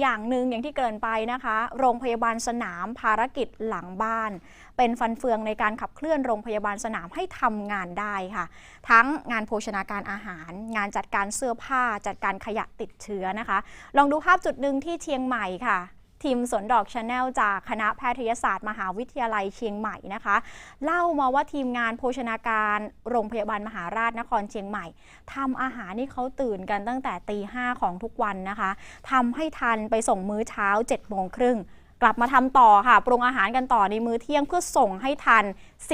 อย่างหนึ่งอย่างที่เกินไปนะคะ โรงพยาบาลสนามภารกิจหลังบ้าน เป็นฟันเฟืองในการขับเคลื่อนโรงพยาบาลสนามให้ทำงานได้ค่ะ ทั้งงานโภชนาการอาหาร งานจัดการเสื้อผ้า จัดการขยะติดเชื้อนะคะ ลองดูภาพจุดหนึ่งที่เชียงใหม่ค่ะ ทีมสวนดอกชาแนลจากคณะแพทยศาสตร์ มหาวิทยาลัยเชียงใหม่นะคะ เล่ามาว่าทีมงานโภชนาการโรงพยาบาลมหาราชนครเชียงใหม่ทำอาหารนี่เขาตื่นกันตั้งแต่ตีห้าของทุกวันนะคะทำให้ทันไปส่งมื้อเช้า7จ็ดโมงครึ่งกลับมาทำต่อค่ะ ปรุงอาหารกันต่อในมื้อเที่ยงเพื่อส่งให้ทัน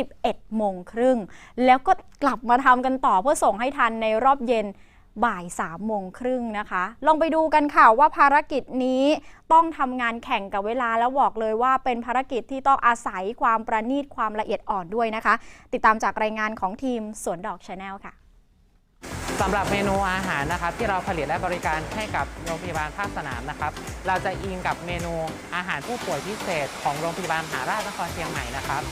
11โมงครึ่ง แล้วก็กลับมาทำกันต่อเพื่อส่งให้ทันในรอบเย็น บ่าย3โมงครึ่งนะคะ ลองไปดูกันค่ะว่าภารกิจนี้ต้องทำงานแข่งกับเวลาแล้วบอกเลยว่าเป็นภารกิจที่ต้องอาศัยความประณีตความละเอียดอ่อนด้วยนะคะ ติดตามจากรายงานของทีมสวนดอกชาแนลค่ะสำหรับเมนูอาหารนะครับที่เราผลิตและบริการให้กับโรงพยาบาลภาคสนามนะครับ เราจะอิงกับเมนูอาหารผู้ป่วยพิเศษของโรงพยาบาลมหาราชนครเชียงใหม่นะครับ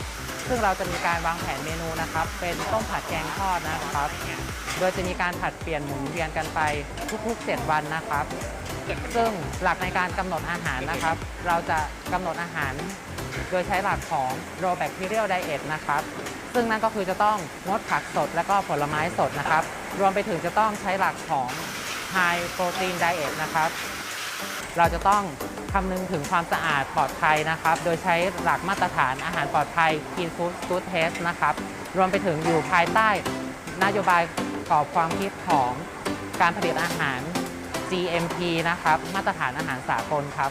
ซึ่งเราจะมีการวางแผนเมนูนะครับ เป็นต้มผัดแกงทอดนะครับ โดยจะมีการผัดเปลี่ยนหมุนเวียนกันไปทุกๆ 7 วันนะครับ ซึ่งหลักในการกำหนดอาหารนะครับ เราจะกำหนดอาหาร โดยใช้หลักของ raw bacterial diet นะครับ ซึ่งนั่นก็คือจะต้องงดผักสดและก็ผลไม้สดนะครับ รวมไปถึงจะต้องใช้หลักของ high protein diet นะครับ เราจะต้อง คำนึงถึงความสะอาดปลอดภัยนะครับ โดยใช้หลักมาตรฐานอาหารปลอดภัย Clean Food Good Test นะครับ รวมไปถึงอยู่ภายใต้นโยบายกรอบความคิดของการผลิตอาหาร GMP นะครับ มาตรฐานอาหารสากลครับ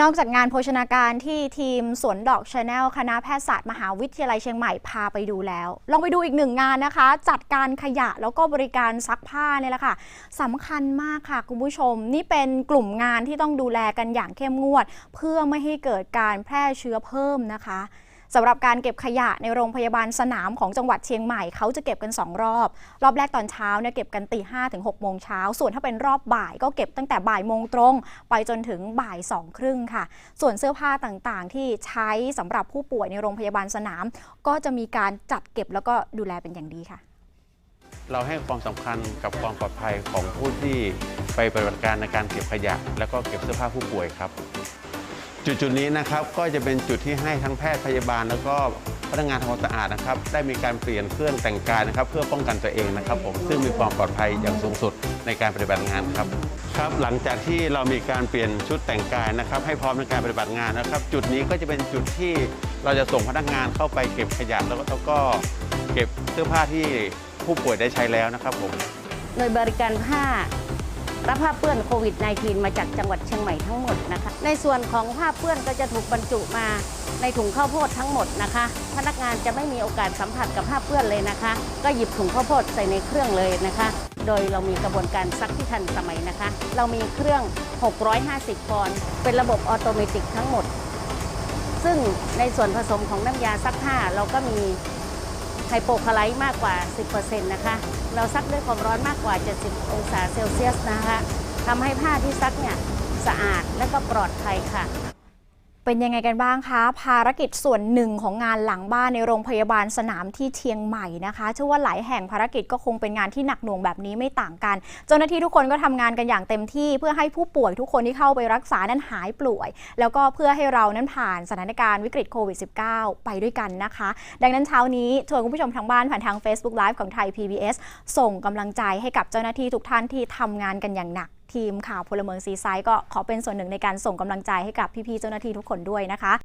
นอกจากงานโภชนาการที่ทีมสวนดอกชาแนลคณะแพทยศาสตร์มหาวิทยาลัยเชียงใหม่พาไปดูแล้ว ลองไปดูอีกหนึ่งงานนะคะ จัดการขยะแล้วก็บริการซักผ้าเนี่ยแหละค่ะสำคัญมากค่ะคุณผู้ชม นี่เป็นกลุ่มงานที่ต้องดูแลกันอย่างเข้มงวด เพื่อไม่ให้เกิดการแพร่เชื้อเพิ่มนะคะ สำหรับการเก็บขยะในโรงพยาบาลสนามของจังหวัดเชียงใหม่เขาจะเก็บกัน 2 รอบ รอบแรกตอนเช้าเนี่ยเก็บกันตีห้ถึง6โมงเช้าส่วนถ้าเป็นรอบบ่ายก็เก็บตั้งแต่บ่ายโมงตรง ไปจนถึงบ่ายสองครึ่งค่ะ ส่วนเสื้อผ้าต่างๆ ที่ใช้สำหรับผู้ป่วยในโรงพยาบาลสนาม ก็จะมีการจัดเก็บแล้วก็ดูแลเป็นอย่างดีค่ะเราให้ความสำคัญกับความปลอดภัยของผู้ที่ไปปฏิบัติการในการเก็บขยะ แล้วก็เก็บเสื้อผ้าผู้ป่วยครับ จุดจุดๆนี้นะครับก็จะเป็นจุดที่ให้ทั้งแพทย์พยาบาล แล้วก็พนักงานทำความสะอาดนะครับได้มีการเปลี่ยนเครื่องแต่งกายนะครับ เพื่อป้องกันตัวเองนะครับ ผมซึ่งมีความปลอดภัยอย่างสูงสุดในการปฏิบัติงานครับครับ หลังจากที่เรามีการเปลี่ยนชุดแต่งกายนะครับ ให้พร้อมในการปฏิบัติงานนะครับ จุดนี้ก็จะเป็นจุดที่เราจะส่งพนักงานเข้าไปเก็บขยะแล้วก็แล้วก็เก็บเสื้อผ้าที่ผู้ป่วยได้ใช้แล้วนะครับผมหน่วยบริการผ้า รับผ้าเปื้อนโควิด -19 มาจากจังหวัดเชียงใหม่ทั้งหมดนะคะ ในส่วนของผ้าเปื้อนก็จะถูกบรรจุมาในถุงข้าวโพดทั้งหมดนะคะ พนักงานจะไม่มีโอกาสสัมผัสกับผ้าเปื้อนเลยนะคะ ก็หยิบถุงข้าวโพดใส่ในเครื่องเลยนะคะ โดยเรามีกระบวนการซักที่ทันสมัยนะคะ เรามีเครื่อง 650ปอนด์เป็นระบบออโตเมติกทั้งหมด ซึ่งในส่วนผสมของน้ำยาซักผ้าเราก็มี ไฮโปคาไลท์มากกว่า 10%นะคะ เราซักด้วยความร้อนมากกว่า 70 องศาเซลเซียสนะคะทำให้ผ้าที่ซักเนี่ยสะอาดและก็ปลอดภัยค่ะ เป็นยังไงกันบ้างคะ ภารกิจส่วนหนึ่งของงานหลังบ้านในโรงพยาบาลสนามที่เชียงใหม่นะคะเชื่อว่าหลายแห่งภารกิจก็คงเป็นงานที่หนักหน่วงแบบนี้ไม่ต่างกัน เจ้าหน้าที่ทุกคนก็ทำงานกันอย่างเต็มที่ เพื่อให้ผู้ป่วยทุกคนที่เข้าไปรักษานั้นหายป่วย แล้วก็เพื่อให้เรานั้นผ่านสถานการณ์วิกฤตโควิด -19 ไปด้วยกันนะคะ ดังนั้นเช้านี้ชวนคุณผู้ชมทางบ้านผ่านทาง Facebook Live ของไทย PBS ส่งกำลังใจให้กับเจ้าหน้าที่ทุกท่านที่ทำงานกันอย่างหนัก ทีมข่าวพลเมืองซีไซด์ก็ขอเป็นส่วนหนึ่งในการส่งกำลังใจให้กับพี่ๆเจ้าหน้าที่ทุกคนด้วยนะคะ